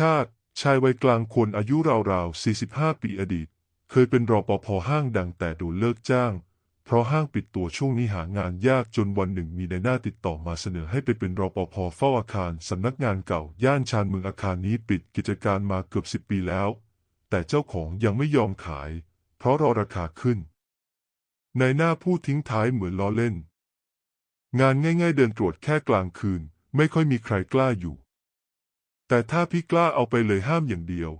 ชาติ ชายวัยกลางคนอายุราวๆ 45 ปีอดีต เคยเป็นรปภห้างดังแต่โดนเลิกจ้าง เพราะห้างปิดตัวช่วงนี้หางานยากจนวันหนึ่งมีนายหน้าติดต่อมาเสนอให้ไปเป็นรปภเฝ้าอาคารสำนักงานเก่า ย่านชานเมืองอาคารนี้ปิดกิจการมาเกือบสิบปีแล้ว แต่เจ้าของยังไม่ยอมขาย เพราะรอราคาขึ้นนายหน้าพูดทิ้งท้ายเหมือนล้อเล่น งานง่าย ๆ เดินตรวจแค่กลางคืน ไม่ค่อยมีใครกล้าอยู่ แต่ถ้าพี่กล้าเอาไปเลยห้ามอย่างเดียว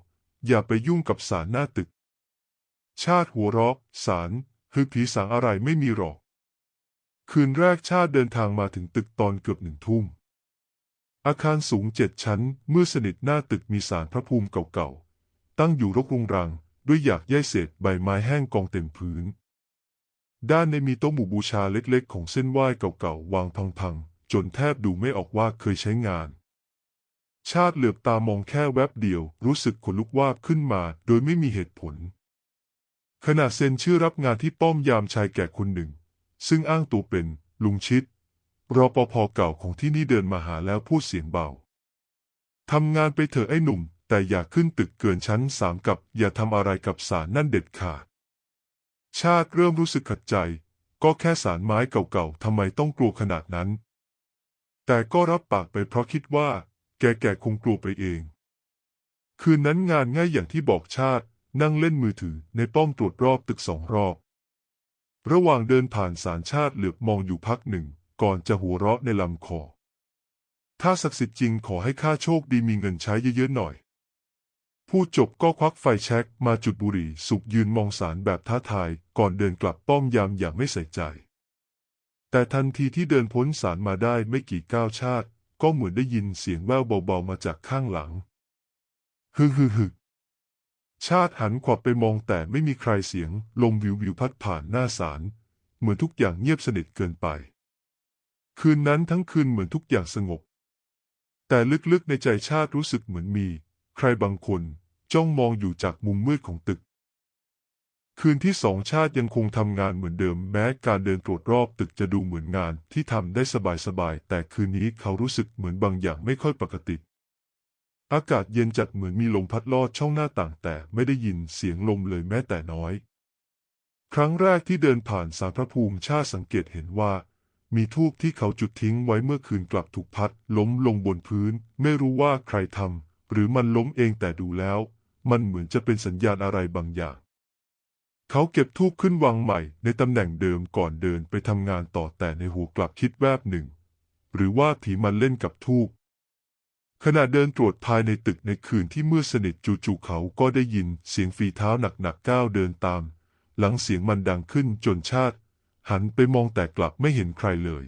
อย่าไปยุ่งกับสารหน้าตึก ชาติหัวเราะสารคือผีสางอะไรไม่มีหรอก คืนแรกชาติเดินทางมาถึงตึกตอนเกือบหนึ่งทุ่ม อาคารสูงเจ็ดชั้นเมืดสนิทหน้าตึกมีสารพระภูมิเก่าๆ ตั้งอยู่รกรุงรัง ด้วยหยากใยเศษใบไม้แห้งกองเต็มพื้น ด้านในมีโต๊ะหมู่บูชาเล็กๆ ของเส้นไหว้เก่าๆ วางพังๆ จนแทบดูไม่ออกว่าเคยใช้งาน ชาติเหลือบตามองแค่แวบเดียว รู้สึกขนลุกวาบขึ้นมา โดยไม่มีเหตุผล ขณะเซ็นชื่อรับงานที่ป้อมยามชายแก่คนหนึ่ง ซึ่งอ้างตัวเป็น ลุงชิดรอปภเก่าของที่นี่เดินมาหาแล้วพูดเสียงเบาทำงานไปเถอะไอ้หนุ่ม แต่อย่าขึ้นตึกเกินชั้นสามกับ อย่าทำอะไรกับสารนั่นเด็ดขาด ชาติเริ่มรู้สึกขัดใจ ก็แค่สารไม้เก่าๆทำไมต้องกลัวขนาดนั้น แต่ก็รับปากไปเพราะคิดว่า แกๆคงกลัวไปเอง คืนนั้นงานง่ายอย่างที่บอกชาติ นั่งเล่นมือถือในป้อมตรวจรอบตึกสองรอบ ระหว่างเดินผ่านสารชาติเหลือบมองอยู่พักหนึ่ง ก่อนจะหัวเราะในลำคอ ถ้าศักดิ์สิทธิ์จริงขอให้ข้าโชคดีมีเงินใช้เยอะๆหน่อย พูดจบก็ควักไฟแช็กมาจุดบุหรี่สุกยืนมองสารแบบท้าทาย ก่อนเดินกลับป้อมยามอย่างไม่ใส่ใจแต่ทันทีที่เดินพ้นสารมาได้ไม่กี่ก้าวชาติ ก็เหมือนได้ยินเสียงแว่วเบาๆมาจากข้างหลัง ฮึฮึฮึชาติหันขวับไปมองแต่ไม่มีใครเสียงลมวิววิวพัดผ่านหน้าสารเหมือนทุกอย่างเงียบสนิทเกินไป คืนนั้นทั้งคืนเหมือนทุกอย่างสงบ แต่ลึกๆในใจชาติรู้สึกเหมือนมี ใครบางคนจ้องมองอยู่จากมุมมืดของตึก คืนที่สองชาติยังคงทำงานเหมือนเดิมแม้การเดินตรวจรอบตึกจะดูเหมือนงานที่ทำได้สบายๆ แต่คืนนี้เขารู้สึกเหมือนบางอย่างไม่ค่อยปกติ อากาศเย็นจัดเหมือนมีลมพัดลอดช่องหน้าต่างแต่ไม่ได้ยินเสียงลมเลยแม้แต่น้อย ครั้งแรกที่เดินผ่านสารพระภูมิชาติสังเกตเห็นว่า มีทูบที่เขาจุดทิ้งไว้เมื่อคืนกลับถูกพัด ล้มลงบนพื้น ไม่รู้ว่าใครทำหรือมันล้มเองแต่ดูแล้ว มันเหมือนจะเป็นสัญญาณอะไรบางอย่าง เขาเก็บทูบขึ้นวางใหม่ในตำแหน่งเดิมก่อนเดินไปทำงานต่อแต่ในหัวกลับคิดแวบหนึ่ง หรือว่าผีมันเล่นกับทูบขณะเดินตรวจภายในตึกในคืนที่มืดสนิทจู่ๆเขาก็ได้ยินเสียงฝีเท้าหนักๆก้าวเดินตาม หลังเสียงมันดังขึ้นจนชาติ หันไปมองแต่กลับไม่เห็นใครเลย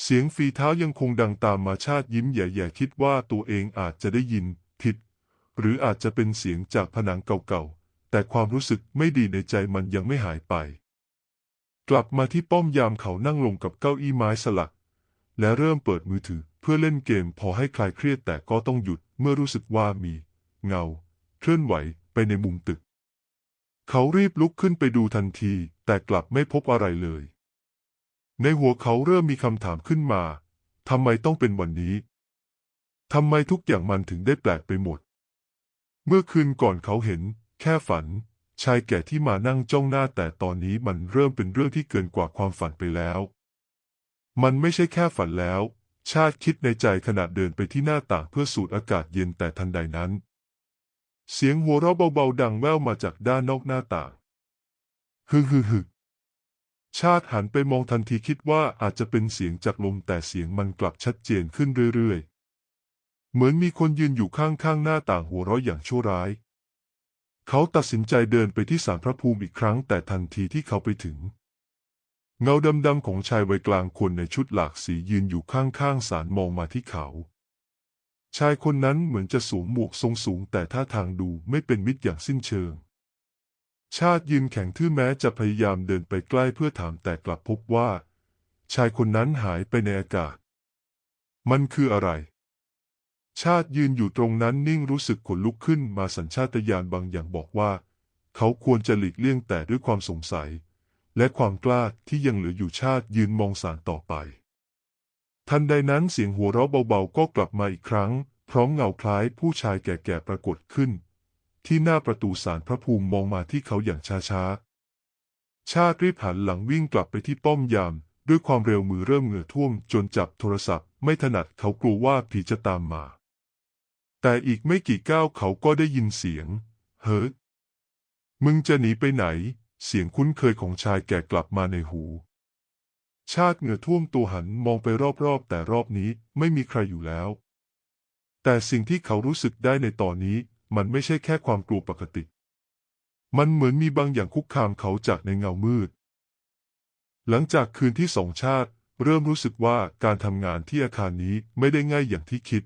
เสียงฝีเท้ายังคงดังตามมาชาติยิ้มแย่ๆคิดว่าตัวเองอาจจะได้ยินผิด หรืออาจจะเป็นเสียงจากผนังเก่า แต่ความรู้สึกไม่ดีในใจมันยังไม่หายไป กลับมาที่ป้อมยามเขานั่งลงกับเก้าอี้ไม้สลัก และเริ่มเปิดมือถือเพื่อเล่นเกมพอให้คลายเครียดแต่ก็ต้องหยุดเมื่อรู้สึกว่ามี เงา เคลื่อนไหวไปในมุมตึก เขารีบลุกขึ้นไปดูทันที แต่กลับไม่พบอะไรเลย ในหัวเขาเริ่มมีคำถามขึ้นมาทำไมต้องเป็นวันนี้ทำไมทุกอย่างมันถึงได้แปลกไปหมด เมื่อคืนก่อนเขาเห็น แค่ฝัน ชายแก่ที่มานั่งจ้องหน้าแต่ตอนนี้มันเริ่มเป็นเรื่องที่เกินกว่าความฝันไปแล้ว มันไม่ใช่แค่ฝันแล้ว ชาติคิดในใจขณะเดินไปที่หน้าต่างเพื่อสูดอากาศเย็นแต่ทันใดนั้น เสียงหัวเราะเบาๆดังแว่วมาจากด้านนอกหน้าต่างฮึฮึฮึชาติหันไปมองทันทีคิดว่าอาจจะเป็นเสียงจากลมแต่เสียงมันกลับชัดเจนขึ้นเรื่อยๆ เหมือนมีคนยืนอยู่ข้างๆ หน้าต่างหัวเราะอย่างชั่วร้าย เขาตัดสินใจเดินไปที่ศาลพระภูมิอีกครั้ง แต่ทันทีที่เขาไปถึง เงาดำๆของชายวัยกลางคนในชุดหลากสียืนอยู่ข้างๆศาลมองมาที่เขา ชายคนนั้นเหมือนจะสวมหมวกทรงสูง แต่ท่าทางดูไม่เป็นมิตรอย่างสิ้นเชิง ชาติยืนแข็งทื่อแม้จะพยายามเดินไปใกล้เพื่อถามแต่กลับพบว่า ชายคนนั้นหายไปในอากาศ มันคืออะไร ชาติยืนอยู่ตรงนั้นนิ่งรู้สึกขนลุกขึ้นมาสัญชาตญาณบางอย่างบอกว่า เขาควรจะหลีกเลี่ยงแต่ด้วยความสงสัย และความกล้าที่ยังเหลืออยู่ชาติยืนมองสารต่อไป ทันใดนั้นเสียงหัวเราะเบาๆก็กลับมาอีกครั้ง พร้อมเงาคล้ายผู้ชายแก่ๆปรากฏขึ้น ที่หน้าประตูศาลพระภูมิมองมาที่เขาอย่างช้าๆ ชาติรีบหันหลังวิ่งกลับไปที่ป้อมยาม ด้วยความเร็วมือเริ่มเหงื่อท่วมจนจับโทรศัพท์ ไม่ถนัดเขากลัวว่าผีจะตามมา แต่อีกไม่กี่ก้าวเขาก็ได้ยินเสียง เฮ้ยมึงจะหนีไปไหน เสียงคุ้นเคยของชายแก่กลับมาในหู ชาติเหงื่อท่วมตัวหันมองไปรอบๆ แต่รอบนี้ไม่มีใครอยู่แล้ว แต่สิ่งที่เขารู้สึกได้ในตอนนี้มันไม่ใช่แค่ความกลัวปกติ มันเหมือนมีบางอย่างคุกคามเขาจากในเงามืด หลังจากคืนที่สองชาติ เริ่มรู้สึกว่าการทำงานที่อาคารนี้ไม่ได้ง่ายอย่างที่คิด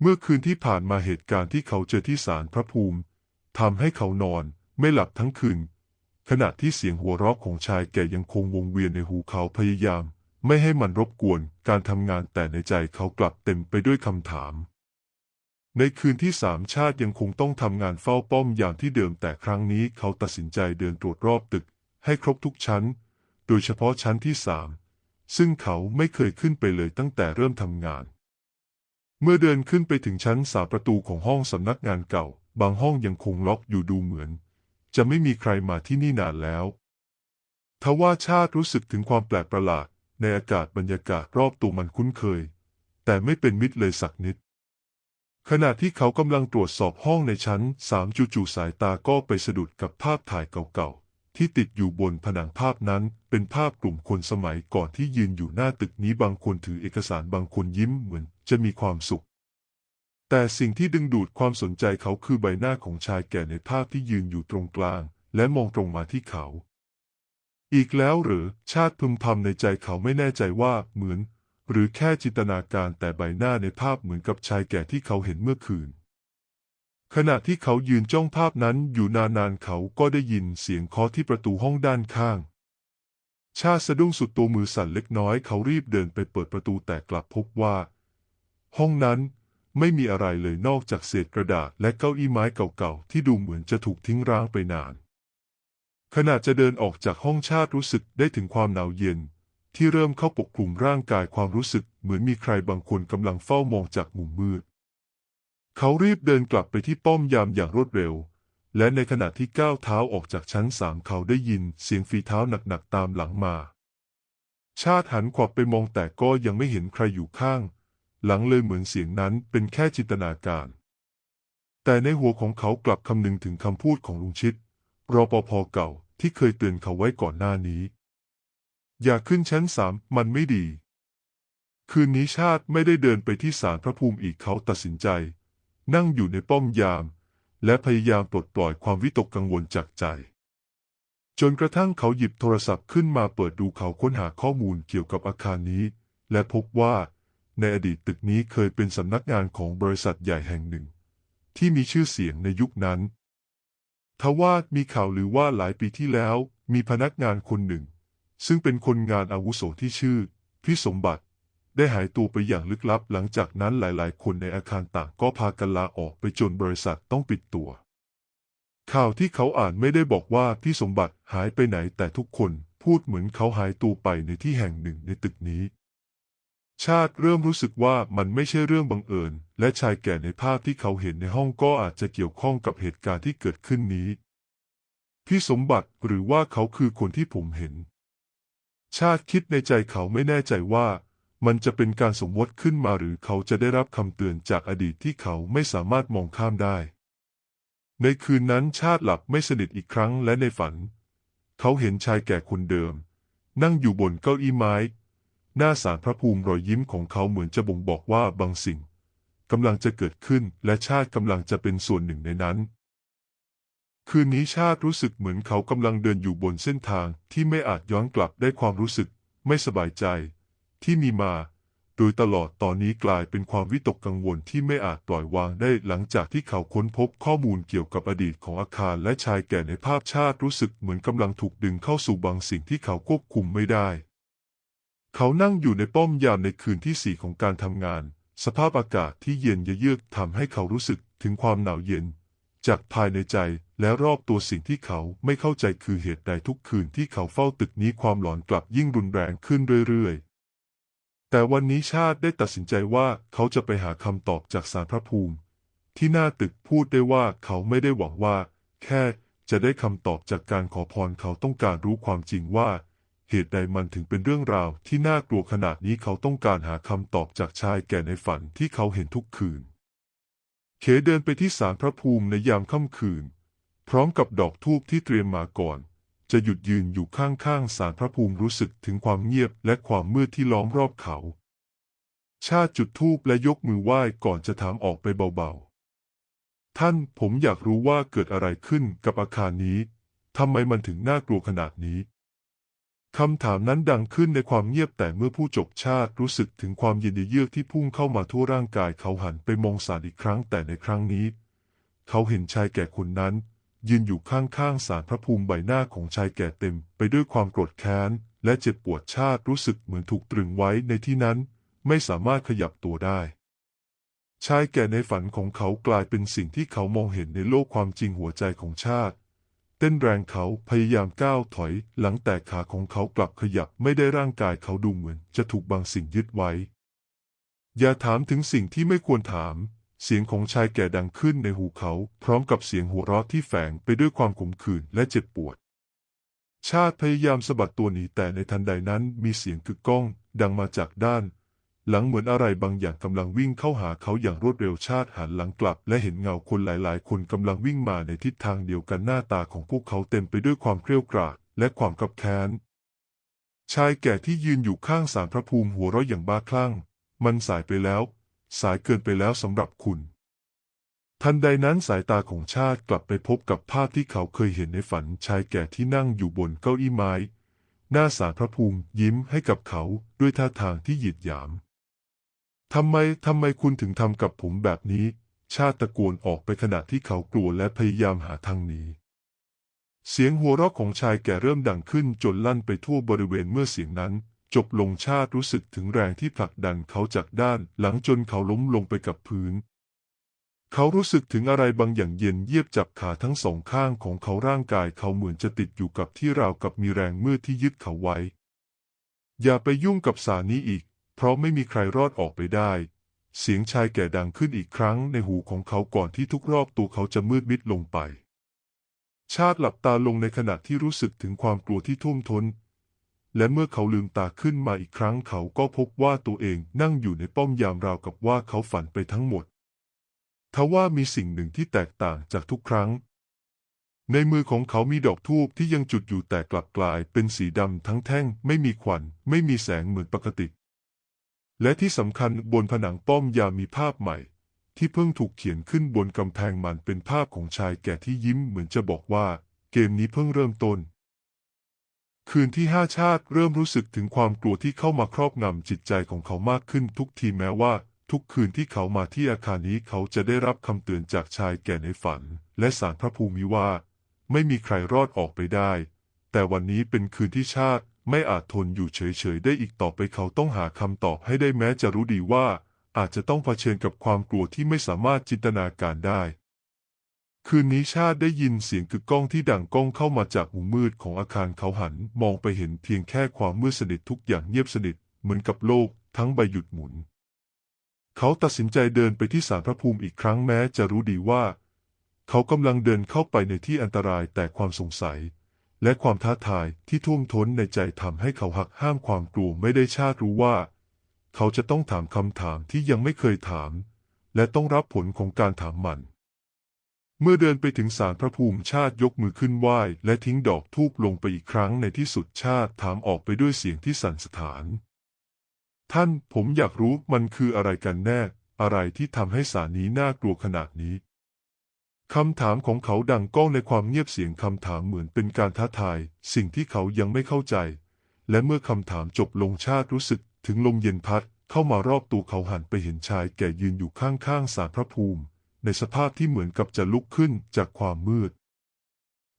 เมื่อคืนที่ผ่านมาเหตุการณ์ที่เขาเจอที่ศาลพระภูมิทำให้เขานอนไม่หลับทั้งคืน ขณะที่เสียงหัวเราะของชายแก่ยังคงวงเวียนในหูเขาพยายาม ไม่ให้มันรบกวนการทำงานแต่ในใจเขากลับเต็มไปด้วยคำถาม ในคืนที่สามชาติยังคงต้องทำงานเฝ้าป้อมอย่ามที่เดิมแต่ครั้งนี้เขาตัดสินใจเดินตรวจรอบตึก ให้ครบทุกชั้น โดยเฉพาะชั้นที่สามซึ่งเขาไม่เคยขึ้นไปเลยตั้งแต่เริ่มทำงาน เมื่อเดินขึ้นไปถึงชั้นสามประตูของห้องสำนักงานเก่า บางห้องยังคงล็อกอยู่ดูเหมือน จะไม่มีใครมาที่นี่นานแล้ว ทว่าชาติรู้สึกถึงความแปลกประหลาด ในอากาศบรรยากาศรอบตัวมันคุ้นเคย แต่ไม่เป็นมิตรเลยสักนิด ขณะที่เขากำลังตรวจสอบห้องในชั้นสามจู่ๆสายตาก็ไปสะดุดกับภาพถ่ายเก่าๆ ที่ติดอยู่บนผนังภาพนั้น เป็นภาพกลุ่มคนสมัยก่อนที่ยืนอยู่หน้าตึกนี้บางคนถือเอกสารบางคนยิ้มเหมือนจะมีความสุข แต่สิ่งที่ดึงดูดความสนใจเขาคือใบหน้าของชายแก่ในภาพที่ยืนอยู่ตรงกลาง และมองตรงมาที่เขา อีกแล้วหรือชาติพึมพำในใจเขาไม่แน่ใจว่าเหมือน หรือแค่จินตนาการแต่ใบหน้าในภาพเหมือนกับชายแก่ที่เขาเห็นเมื่อคืน ขณะที่เขายืนจ้องภาพนั้นอยู่นานๆเขาก็ได้ยินเสียงเคาะที่ประตูห้องด้านข้าง ชาสะดุ้งสุดตัวมือสั่นเล็กน้อย เขารีบเดินไปเปิดประตูแต่กลับพบว่า ห้องนั้นไม่มีอะไรเลยนอกจากเศษกระดาษและเก้าอี้ไม้เก่าๆที่ดูเหมือนจะถูกทิ้งร้างไปนาน ขณะจะเดินออกจากห้องชาติรู้สึกได้ถึงความหนาวเย็น ที่เริ่มเข้าปกคลุมร่างกายความรู้สึกเหมือนมีใครบางคนกำลังเฝ้ามองจากมุมมืด เขารีบเดินกลับไปที่ป้อมยามอย่างรวดเร็ว และในขณะที่ก้าวเท้าออกจากชั้นสามเขาได้ยินเสียงฝีเท้าหนักๆตามหลังมา ชาติหันขวับไปมองแต่ก็ยังไม่เห็นใครอยู่ข้าง หลังเลยเหมือนเสียงนั้นเป็นแค่จินตนาการ แต่ในหัวของเขากลับคำนึงถึงคำพูดของลุงชิดรปภเก่าที่เคยเตือนเขาไว้ก่อนหน้านี้ อย่าขึ้นชั้นสามมันไม่ดี คืนนี้ชาติไม่ได้เดินไปที่ศาลพระภูมิอีกเขาตัดสินใจ นั่งอยู่ในป้อมยาม และพยายามปลดปล่อยความวิตกกังวลจากใจ จนกระทั่งเขาหยิบโทรศัพท์ขึ้นมาเปิดดูเขาค้นหาข้อมูลเกี่ยวกับอาคารนี้ และพบว่าในอดีตตึกนี้เคยเป็นสำนักงานของบริษัทใหญ่แห่งหนึ่ง ที่มีชื่อเสียงในยุคนั้นทว่ามีข่าวหรือว่าหลายปีที่แล้วมีพนักงานคนหนึ่ง ซึ่งเป็นคนงานอาวุโสที่ชื่อพี่สมบัติ ได้หายตัวไปอย่างลึกลับ หลังจากนั้นหลายๆ คนในอาคารต่างก็พากันลาออกไปจนบริษัทต้องปิดตัว ข่าวที่เขาอ่านไม่ได้บอกว่าพี่สมบัติหายไปไหนแต่ทุกคนพูดเหมือนเขาหายตัวไปในที่แห่งหนึ่งในตึกนี้ ชาติเริ่มรู้สึกว่ามันไม่ใช่เรื่องบังเอิญ และชายแก่ในภาพที่เขาเห็นในห้องก็อาจจะเกี่ยวข้องกับเหตุการณ์ที่เกิดขึ้นนี้ พี่สมบัติหรือว่าเขาคือคนที่ผมเห็น ชาติคิดในใจเขาไม่แน่ใจว่า มันจะเป็นการสมมติขึ้นมาหรือเขาจะได้รับคำเตือนจากอดีตที่เขาไม่สามารถมองข้ามได้ ในคืนนั้นชาติหลับไม่สนิทอีกครั้งและในฝัน เขาเห็นชายแก่คนเดิม นั่งอยู่บนเก้าอี้ไม้ หน้าสารพระภูมิรอยยิ้มของเขาเหมือนจะบ่งบอกว่าบางสิ่งกำลังจะเกิดขึ้นและชาติกำลังจะเป็นส่วนหนึ่งในนั้นคืนนี้ชาติรู้สึกเหมือนเขากำลังเดินอยู่บนเส้นทางที่ไม่อาจย้อนกลับได้ความรู้สึกไม่สบายใจ ที่มีมา โดยตลอดตอนนี้กลายเป็นความวิตกกังวลที่ไม่อาจปล่อยวางได้หลังจากที่เขาค้นพบข้อมูลเกี่ยวกับอดีตของอาคารและชายแก่ในภาพชาติรู้สึกเหมือนกำลังถูกดึงเข้าสู่บางสิ่งที่เขาควบคุมไม่ได้ เขานั่งอยู่ในป้อมยามในคืนที่สี่ของการทำงาน สภาพอากาศที่เย็นเยือกทำให้เขารู้สึกถึงความหนาวเย็นจากภายในใจและรอบตัวสิ่งที่เขาไม่เข้าใจคือเหตุใดทุกคืนที่เขาเฝ้าตึกนี้ความหลอนกลับยิ่งรุนแรงขึ้นเรื่อยๆ แต่วันนี้ชาติได้ตัดสินใจว่าเขาจะไปหาคำตอบจากสารพระภูมิ ที่หน้าตึกพูดได้ว่าเขาไม่ได้หวังว่า แค่จะได้คำตอบจากการขอพรเขาต้องการรู้ความจริงว่า เหตุใดมันถึงเป็นเรื่องราวที่น่ากลัวขนาดนี้เขาต้องการหาคำตอบจากชายแก่ในฝันที่เขาเห็นทุกคืน เขเดินไปที่ศาลพระภูมิในยามค่ำคืน พร้อมกับดอกธูปที่เตรียมมาก่อน จะหยุดยืนอยู่ข้างๆศาลพระภูมิรู้สึกถึงความเงียบและความมืดที่ล้อมรอบเขา ชาติจุดธูปและยกมือไหว้ก่อนจะถามออกไปเบาๆ ท่านผมอยากรู้ว่าเกิดอะไรขึ้นกับอาคารนี้ทำไมมันถึงน่ากลัวขนาดนี้คำถามนั้นดังขึ้นในความเงียบแต่เมื่อผู้จบชาติรู้สึกถึงความเย็นเยือกที่พุ่งเข้ามาทั่วร่างกายเขาหันไปมองสารอีกครั้งแต่ในครั้งนี้ เขาเห็นชายแก่คนนั้น ยืนอยู่ข้างๆสารพระภูมิใบหน้าของชายแก่เต็มไปด้วยความโกรธแค้น และเจ็บปวดชาติรู้สึกเหมือนถูกตรึงไว้ในที่นั้น ไม่สามารถขยับตัวได้ ชายแก่ในฝันของเขากลายเป็นสิ่งที่เขามองเห็นในโลกความจริงหัวใจของชาติ เต้นแรงเขาพยายามก้าวถอย หลังแต่ขาของเขากลับขยับไม่ได้ร่างกายเขาดูเหมือน จะถูกบางสิ่งยึดไว้ อย่าถามถึงสิ่งที่ไม่ควรถาม เสียงของชายแก่ดังขึ้นในหูเขา พร้อมกับเสียงหัวเราะที่แฝงไปด้วยความขมขื่นและเจ็บปวด ชาติพยายามสะบัดตัวหนีแต่ในทันใดนั้นมีเสียงกึกก้อง ดังมาจากด้าน หลังเหมือนอะไรบางอย่างกำลังวิ่งเข้าหาเขาอย่างรวดเร็วชาติหันหลังกลับ และเห็นเงาคนหลาย ๆ คนกำลังวิ่งมาในทิศทางเดียวกันหน้าตาของพวกเขาเต็มไปด้วยความเกรี้ยวกราดและความกับแค้นชายแก่ที่ยืนอยู่ข้างศาลพระภูมิหัวเราะอย่างบ้าคลั่ง มันสายไปแล้ว สายเกินไปแล้วสำหรับคุณ ทันใดนั้นสายตาของชาติกลับไปพบกับภาพที่เขาเคยเห็นในฝันชายแก่ที่นั่งอยู่บนเก้าอี้ไม้ หน้าศาลพระภูมิยิ้มให้กับเขาด้วยท่าทางที่หยิดหยามทำไมทำไมคุณถึงทำกับผมแบบนี้ ชาติตะโกนออกไปขณะที่เขากลัวและพยายามหาทางหนีเสียงหัวเราะของชายแก่เริ่มดังขึ้นจนลั่นไปทั่วบริเวณเมื่อเสียงนั้น จบลงชาติรู้สึกถึงแรงที่ผลักดันเขาจากด้านหลังจนเขาล้มลงไปกับพื้น เขารู้สึกถึงอะไรบางอย่างเย็นเยียบจับขาทั้งสองข้างของเขาร่างกายเขาเหมือนจะติดอยู่กับที่ราวกับมีแรงมืดที่ยึดเขาไว้ อย่าไปยุ่งกับสารนี้อีก เพราะไม่มีใครรอดออกไปได้ เสียงชายแก่ดังขึ้นอีกครั้งในหูของเขาก่อนที่ทุกรอบตัวเขาจะมืดมิดลงไปชาติหลับตาลงในขณะที่รู้สึกถึงความกลัวที่ท่วมทน้น และเมื่อเขาลืมตาขึ้นมาอีกครั้งเขาก็พบว่าตัวเองนั่งอยู่ในป้อมยามราวกับว่าเขาฝันไปทั้งหมด ทว่ามีสิ่งหนึ่งที่แตกต่างจากทุกครั้ง ในมือของเขามีดอกธูปที่ยังจุดอยู่แต่กลับกลายเป็นสีดำทั้งแท่ง ไม่มีควัน ไม่มีแสงเหมือนปกติ และที่สำคัญบนผนังป้อมยามมีภาพใหม่ ที่เพิ่งถูกเขียนขึ้นบนกำแพงมันเป็นภาพของชายแก่ที่ยิ้มเหมือนจะบอกว่า เกมนี้เพิ่งเริ่มต้น คืนที่ห้าชาติเริ่มรู้สึกถึงความกลัวที่เข้ามาครอบงำจิตใจของเขามากขึ้นทุกทีแม้ว่า ทุกคืนที่เขามาที่อาคารนี้เขาจะได้รับคำเตือนจากชายแก่ในฝัน และสารพระภูมิว่า ไม่มีใครรอดออกไปได้ แต่วันนี้เป็นคืนที่ชาติไม่อาจทนอยู่เฉยๆได้อีกต่อไปเขาต้องหาคำตอบให้ได้แม้จะรู้ดีว่า อาจจะต้องเผชิญกับความกลัวที่ไม่สามารถจินตนาการได้ คืนนี้ชาติได้ยินเสียงกึกก้องที่ดังก้องเข้ามาจากมุมมืดของอาคารเขาหัน มองไปเห็นเพียงแค่ความมืดสนิททุกอย่างเงียบสนิท เหมือนกับโลกทั้งใบหยุดหมุน เขาตัดสินใจเดินไปที่ศาลพระภูมิอีกครั้งแม้จะรู้ดีว่า เขากำลังเดินเข้าไปในที่อันตรายแต่ความสงสัย และความท้าทายที่ท่วมท้นในใจทำให้เขาหักห้ามความกลัวไม่ได้ชาติรู้ว่า เขาจะต้องถามคำถามที่ยังไม่เคยถาม และต้องรับผลของการถามมัน เมื่อเดินไปถึงศาลพระภูมิชาติยกมือขึ้นไหว้ และทิ้งดอกธูปลงไปอีกครั้งในที่สุดชาติถามออกไปด้วยเสียงที่สั่นสะท้าน ท่านผมอยากรู้มันคืออะไรกันแน่ อะไรที่ทำให้สารนี้น่ากลัวขนาดนี้คำถามของเขาดังก้องในความเงียบเสียงคำถามเหมือนเป็นการท้าทาย สิ่งที่เขายังไม่เข้าใจ และเมื่อคำถามจบลงชาติรู้สึกถึงลมเย็นพัดเข้ามารอบตัวเขาหันไปเห็นชายแก่ยืนอยู่ข้างๆศาลพระภูมิ ในสภาพที่เหมือนกับจะลุกขึ้นจากความมืด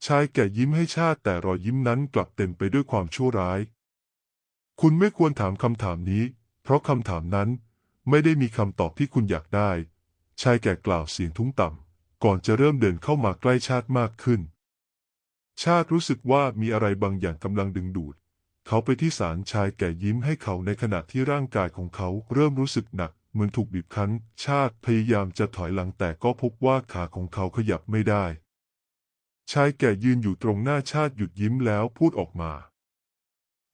ชายแก่ยิ้มให้ชาติแต่รอยยิ้มนั้นกลับเต็มไปด้วยความชั่วร้าย คุณไม่ควรถามคำถามนี้ เพราะคำถามนั้นไม่ได้มีคำตอบที่คุณอยากได้ ชายแก่กล่าวเสียงทุ้งต่ำ ก่อนจะเริ่มเดินเข้ามาใกล้ชาติมากขึ้น ชาติรู้สึกว่ามีอะไรบางอย่างกำลังดึงดูด เขาไปที่ศาลชายแก่ยิ้มให้เขาในขณะที่ร่างกายของเขาเริ่มรู้สึกหนัก เหมือนถูกบีบคั้น ชาติพยายามจะถอยหลังแต่ก็พบว่าขาของเขาขยับไม่ได้ ชายแก่ยืนอยู่ตรงหน้าชาติหยุดยิ้มแล้วพูดออกมา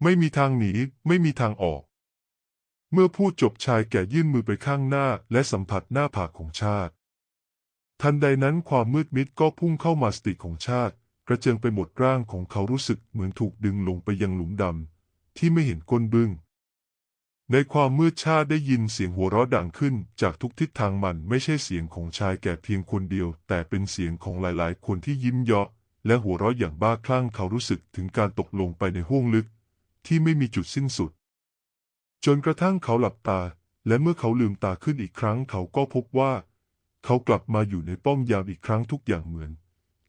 ไม่มีทางหนี ไม่มีทางออก เมื่อพูดจบชายแก่ยื่นมือไปข้างหน้าและสัมผัสหน้าผากของชาติ ทันใดนั้นความมืดมิดก็พุ่งเข้ามาสติของชาติกระเจิงไปหมดร่างของเขารู้สึกเหมือนถูกดึงลงไปยังหลุมดำที่ไม่เห็นก้นบึ้ง ในความมืดชาติได้ยินเสียงหัวเราะดังขึ้น จากทุกทิศทางมันไม่ใช่เสียงของชายแก่เพียงคนเดียว แต่เป็นเสียงของหลายๆ คนที่ยิ้มเยาะ และหัวเราะอย่างบ้าคลั่งเขารู้สึกถึงการตกลงไปในห้วงลึก ที่ไม่มีจุดสิ้นสุด จนกระทั่งเขาหลับตา และเมื่อเขาลืมตาขึ้นอีกครั้ง เขาก็พบว่า เขากลับมาอยู่ในป้อมยามอีกครั้งทุกอย่างเหมือน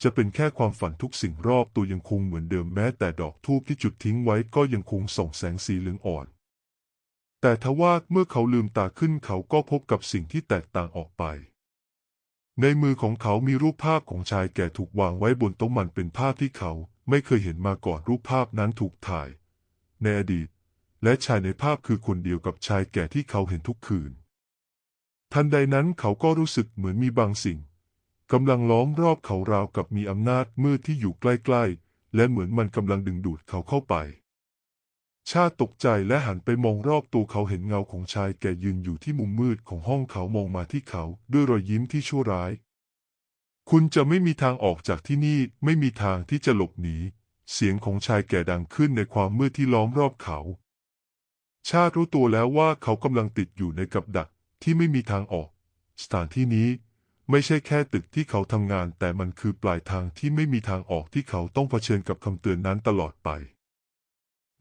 จะเป็นแค่ความฝันทุกสิ่งรอบตัวยังคงเหมือนเดิมแม้แต่ดอกทูบที่จุดทิ้งไว้ก็ยังคงส่องแสงสีเหลืองอ่อน แต่ทว่าเมื่อเขาลืมตาขึ้นเขาก็พบกับสิ่งที่แตกต่างออกไป ในมือของเขามีรูปภาพของชายแก่ถูกวางไว้บนโต๊ะมันเป็นภาพที่เขาไม่เคยเห็นมาก่อนรูปภาพนั้นถูกถ่าย ในอดีต และชายในภาพคือคนเดียวกับชายแก่ที่เขาเห็นทุกคืน ทันใดนั้นเขาก็รู้สึกเหมือนมีบางสิ่งกำลังล้อมรอบเขาราวกับมีอำนาจมืดที่อยู่ใกล้ ๆ และเหมือนมันกำลังดึงดูดเขาเข้าไป ชาติตกใจและหันไปมองรอบตัวเขาเห็นเงาของชายแก่ยืนอยู่ที่มุมมืดของห้องเขามองมาที่เขาด้วยรอยยิ้มที่ชั่วร้าย คุณจะไม่มีทางออกจากที่นี่ไม่มีทางที่จะหลบหนี เสียงของชายแก่ดังขึ้นในความมืดที่ล้อมรอบเขา ชาติรู้ตัวแล้วว่าเขากำลังติดอยู่ในกับดักที่ไม่มีทางออก สถานที่นี้ไม่ใช่แค่ตึกที่เขาทำงาน แต่มันคือปลายทางที่ไม่มีทางออกที่เขาต้องเผชิญกับคำเตือนนั้นตลอดไป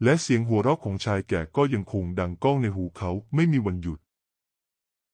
และเสียงหัวเราะของชายแก่ก็ยังคงดังก้องในหูเขาไม่มีวันหยุด